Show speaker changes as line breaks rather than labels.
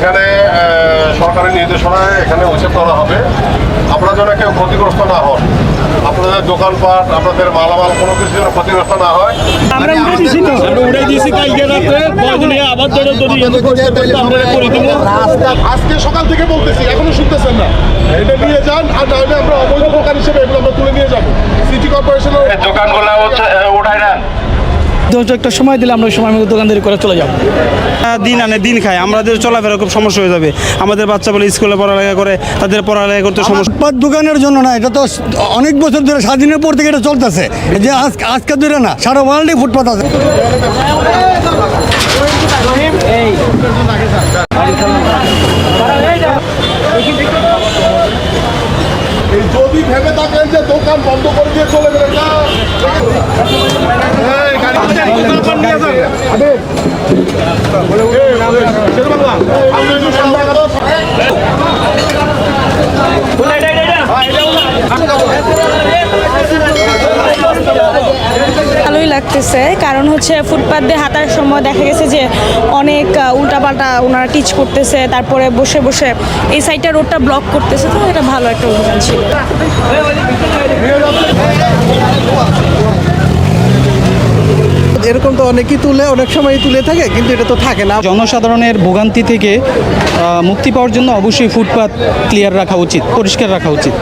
এখানে সরকারের নির্দেশনায় এখানে উচ্ছেদ করা হবে। আপনারা যেন কেউ ক্ষতিগ্রস্ত না হন। আপনাদের দোকানপাট আপনাদের মালামাল কোনো কিছু যেন ক্ষতিগ্রস্ত না হয়।
আমরা উঠে দিছি তো। আমরা উঠে দিয়েছি কালকে রাতে। কয়দিন আবার ধরে যদি আমরা করে দিব।
আজকে সকাল থেকে বলতেছি এখনও শুনতেছেন না। এটা নিয়ে যান আর নাহলে আমরা অবৈধ দোকান হিসেবে এগুলো আমরা তুলে নিয়ে যাব। সিটি কর্পোরেশনের
দোকানগুলো উঠায় না
দশ একটা সময় দিলে আমরা সময় আমাদের দোকানদারি করে চলে যাব।
দিন আনে দিন খায়। আমাদের চলাফেরা খুব সমস্যা হয়ে যাবে। আমাদের বাচ্চা বলে স্কুলে পড়ালেখা করে তাদের পড়ালেখা করতে সমস্যা
দোকানের জন্য না এটা তো অনেক বছর ধরে স্বাধীনের পর থেকে এটা চলতেছে। যে আজ আজকে ধরে না সারা ওয়ার্ল্ডে ফুটপাত আছে।
যদি ভেবে থাকেন যে দোকান বন্ধ করে দিয়ে চলে গেলেন
ভালোই লাগতেছে, কারণ হচ্ছে ফুটপাথ দিয়ে হাঁটার সময় দেখা গেছে যে অনেক উল্টাপাল্টা ওনারা টিচ করতেছে, তারপরে বসে বসে এই সাইডটা রোডটা ব্লক করতেছে, তো এটা ভালো একটা অভিযান ছিল।
তো অনেকেই তুলে, অনেক সময় তুলে থাকে, কিন্তু এটা তো থাকে না।
জনসাধারণের ভোগান্তি থেকে মুক্তি পাওয়ার জন্য অবশ্যই ফুটপাত ক্লিয়ার রাখা উচিত, পরিষ্কার রাখা উচিত।